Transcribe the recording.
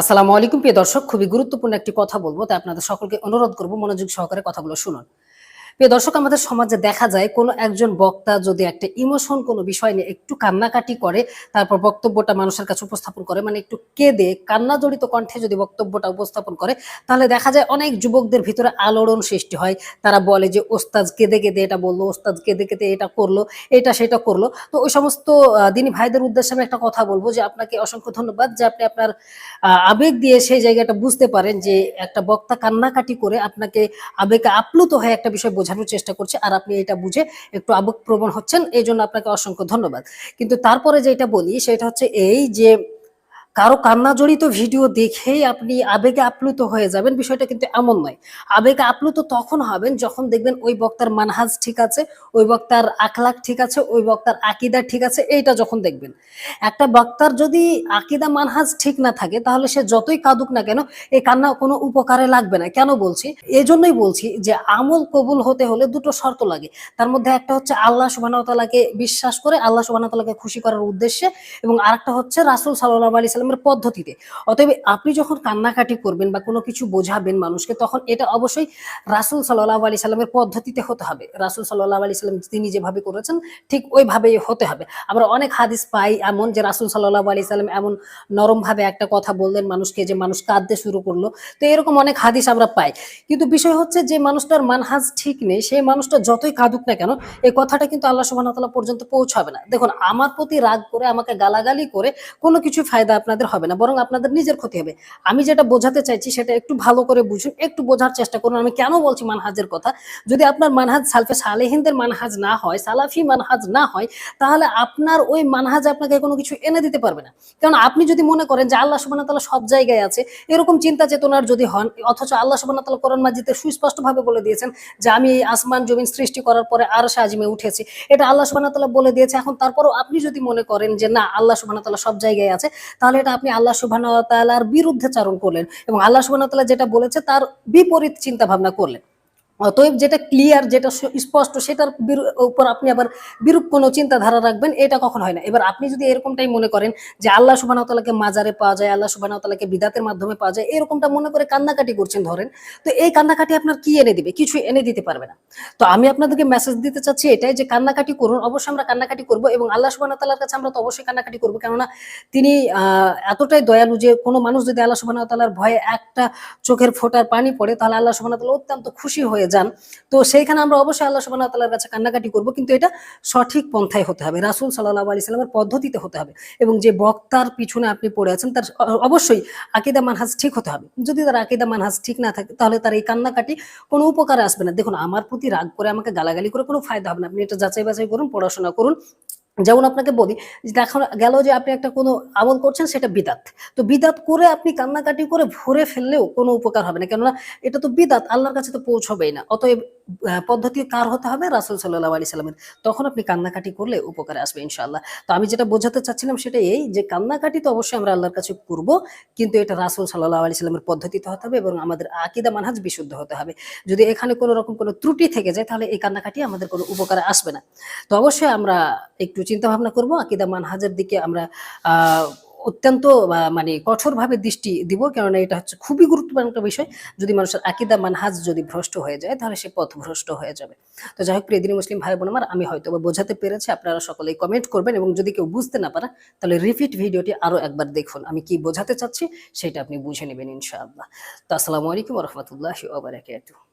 আসসালামু আলাইকুম প্রিয় দর্শক, খুবই গুরুত্বপূর্ণ একটি কথা বলব, তাই আপনাদের সকলকে অনুরোধ করব মনোযোগ সহকারে কথাগুলো শুনুন। প্রিয় দর্শক, আমাদের সমাজে দেখা যায় কোনো একজন বক্তা যদি একটা ইমোশন, কোনো বিষয় নিয়ে একটু কান্নাকাটি করে, তারপর বক্তব্যটা মানুষের কাছে উপস্থাপন করে মানে একটু কেঁদে কান্না জড়িত কণ্ঠে যদি বক্তব্যটা উপস্থাপন করে, তাহলে দেখা যায় অনেক যুবকদের ভিতরে আলোড়ন সৃষ্টি হয়। তারা বলে যে, ওস্তাদ কেঁদে কেঁদে এটা বলল, ওস্তাদ কেঁদে কেঁদে এটা করল, এটা সেটা করল। তো ওই সমস্ত দিনী ভাইদের উদ্দেশ্যে আমি একটা কথা বলব যে, আপনাকে অসংখ্য ধন্যবাদ যে, আপনি আপনার আবেগ দিয়ে সেই জায়গাটা বুঝতে পারেন যে, একটা বক্তা কান্নাকাটি করে আপনাকে আবেগে আপ্লুত হয়ে একটা বিষয় বোঝানোর চেষ্টা করছি আর আপনি এটা বুঝে একটু আবেগপ্রবণ হচ্ছেন, এই জন্য আপনাকে অসংখ্য ধন্যবাদ। কিন্তু তারপরে যেটা বলি, সেটা হচ্ছে এই যে কারও কান্না জড়িত ভিডিও দেখেই আপনি আবেগে আপ্লুত হয়ে যাবেন, বিষয়টা কিন্তু এমন নয়। আবেগে আপ্লুত তখন হবেন যখন দেখবেন ওই বক্তার মানহাজ ঠিক আছে, ওই বক্তার আখলাখ ঠিক আছে, ওই বক্তার আকিদা ঠিক আছে, এইটা যখন দেখবেন। একটা বক্তার যদি আকিদা মানহাজ ঠিক না থাকে, তাহলে সে যতই কাঁদুক না কেন, এই কান্না কোনো উপকারে লাগবে না। কেন বলছি? এই জন্যই বলছি যে আমল কবুল হতে হলে দুটো শর্ত লাগে। তার মধ্যে একটা হচ্ছে আল্লাহ সুবাহতালাকে বিশ্বাস করে, আল্লাহ সুবাহতালাকে খুশি করার উদ্দেশ্যে, এবং আরেকটা হচ্ছে রাসুল সাল্লাহ আলি সাল্লামের পদ্ধতিতে। অতএব আপনি যখন কান্নাকাটি করবেন বা কোনো কিছু বোঝাবেন মানুষকে, তখন এটা অবশ্যই রাসুল সাল্লাহ আলি সাল্লামের পদ্ধতিতে হতে হবে। রাসুল সাল্লাহ আলি সাল্লাম তিনি যেভাবে করেছেন, ঠিক ওইভাবেই হতে হবে। আমরা অনেক হাদিস পাই এমন যে রাসুল সাল্লাহ আলি সাল্লাম এমন নরমভাবে একটা কথা বললেন মানুষকে যে মানুষ কাঁদতে শুরু করল। তো এরকম অনেক হাদিস আমরা পাই। কিন্তু বিষয় হচ্ছে যে মানুষটার মানহাজ ঠিক নেই, সেই মানুষটা যতই কাঁদুক না কেন, এই কথাটা কিন্তু আল্লাহ সুবাহতাল্লাহ পর্যন্ত পৌঁছাবে না। দেখুন, আমার প্রতি রাগ করে, আমাকে গালাগালি করে কোনো কিছু ফায়দা আপনাদের হবে না, বরং আপনাদের নিজের ক্ষতি হবে। আমি যেটা বোঝাতে চাইছি সেটা একটু ভালো করে বুঝুন, একটু বোঝার চেষ্টা করুন। আমি কেন বলছি মানহাজের কথা? যদি আপনার মানহাজ সালফে সালেহিনদের মানহাজ না হয়, সালাফি মানহাজ না হয়, তাহলে আপনার ওই মানহাজ আপনাকে কোনো কিছু এনে দিতে পারবে না। কারণ আপনি যদি মনে করেন যে আল্লাহ সুবাহ তাআলা সব জায়গায় আছে, এরকম চিন্তা চেতনার যদি হন, অথচ আল্লাহ সুবাহ তাআলা কোরআন মাজিদে সুস্পষ্টভাবে বলে দিয়েছেন যে আমি এই আসমান জমিন সৃষ্টি করার পরে আর আজিমে উঠেছি। এটা আল্লাহ সুবাহ তাআলা বলে দিয়েছে। এখন তারপরও আপনি যদি মনে করেন যে না, আল্লাহ সুবাহ তাআলা সব জায়গায় আছে, তাহলে এটা আপনি আল্লাহ সুবাহ বিরুদ্ধে চারণ করলেন এবং আল্লাহ সুবাহ তাআলা যেটা বলেছে তার বিপরীত চিন্তা ভাবনা করলেন। অতএব যেটা ক্লিয়ার যেটা স্পষ্ট, সেটার উপর আপনি আবার বিরূপ কোনো চিন্তাধারা রাখবেন, এটা কখন হয় না। এবার আপনি যদি এরকমটাই মনে করেন যে আল্লাহ সুবাহতালাকে মাজারে পাওয়া যায়, আল্লাহ সুবাহতালাকে বিদাতের মাধ্যমে পাওয়া যায়, এরকমটা মনে করে কান্নাকাটি করছেন ধরেন, তো এই কান্নাকাটি আপনার কি এনে দিবে? কিছু এনে দিতে পারবে না। তো আমি আপনাদেরকে মেসেজ দিতে চাচ্ছি এটাই যে কান্নাকাটি করুন, অবশ্যই আমরা কান্নাকাটি করব এবং আল্লাহ সুবাহতালার কাছে আমরা তো অবশ্যই কান্নাকাটি করব, কেননা তিনি এতটাই দয়ালু যে কোনো মানুষ যদি আল্লাহ সুবাহতালার ভয়ে একটা চোখের ফোটার পানি পড়ে, তাহলে আল্লাহ সুবাহতাল্লাহ অত্যন্ত খুশি হয়ে যান। তো সেইখানে আমরা অবশ্যই আল্লাহ সুবাহ তাল্লার কাছে কান্নাকাটি করব, কিন্তু এটা সঠিক পন্থায় হতে হবে। রাসুল সাল্লাহ আলি সাল্লামের পদ্ধতিতে হতে হবে এবং যে বক্তার পিছনে আপনি পড়ে আছেন, তার অবশ্যই আকিদা মানহাজ ঠিক হতে হবে। যদি তার আকিদা মানহাজ ঠিক না থাকে, তাহলে তার এই কান্নাকাটি কোনো উপকারে আসবে না। দেখুন, আমার প্রতি রাগ করে আমাকে গালাগালি করে কোনো ফায়দা হবে না। আপনি এটা যাচাই বাছাই করুন, পড়াশোনা করুন যেমন আপনাকে বলি দেখা গেল যে আপনি একটা কোনো আমল করছেন, সেটা বিদাত। তো বিদাত করে আপনি কান্নাকাটি করে ভরে ফেললেও কোনো উপকার হবে না। কেননা এটা তো বিদাত, আল্লাহর কাছে তো পৌঁছবেই না। অতএব পদ্ধতি কার হতে হবে? রাসুল সাল্লাহ আলি সাল্লামের। তখন আপনি কান্নাকাটি করলে উপকারে আসবে, ইনশাআল্লাহ। তো আমি যেটা বোঝাতে চাচ্ছিলাম সেটা এই যে, কান্নাকাটি তো অবশ্যই আমরা আল্লাহর কাছে করব, কিন্তু এটা রাসুল সাল্লাহ আলি সাল্লামের পদ্ধতিতে হতে হবে এবং আমাদের আকিদা মানহাজ বিশুদ্ধ হতে হবে। যদি এখানে কোনো রকম কোনো ত্রুটি থেকে যায়, তাহলে এই কান্নাকাটি আমাদের কোনো উপকারে আসবে না। তো অবশ্যই আমরা একটু চিন্তা ভাবনা করব, আকিদা মানহাজের দিকে আমরা অত্যন্ত মানে কঠোরভাবে দৃষ্টি দিব, কেননা এটা হচ্ছে খুবই গুরুত্বপূর্ণ একটা বিষয়। যদি মানুষের আকিদা মানহাজ যদি ভ্রষ্ট হয়ে যায়, তাহলে সে পথ ভ্রষ্ট হয়ে যাবে। তো যাই হোক, প্রিয় মুসলিম ভাই বোন আমার আমি হয়তো বোঝাতে পেরেছি, আপনারা সকলেই কমেন্ট করবেন এবং যদি কেউ বুঝতে না পারে, তাহলে রিপিট ভিডিওটি আরও একবার দেখুন। আমি কি বোঝাতে চাচ্ছি, সেটা আপনি বুঝে নেবেন ইনশাআল্লাহ। তো আসসালামু আলাইকুম রহমতুল্লাহ ওবরাকাতুহ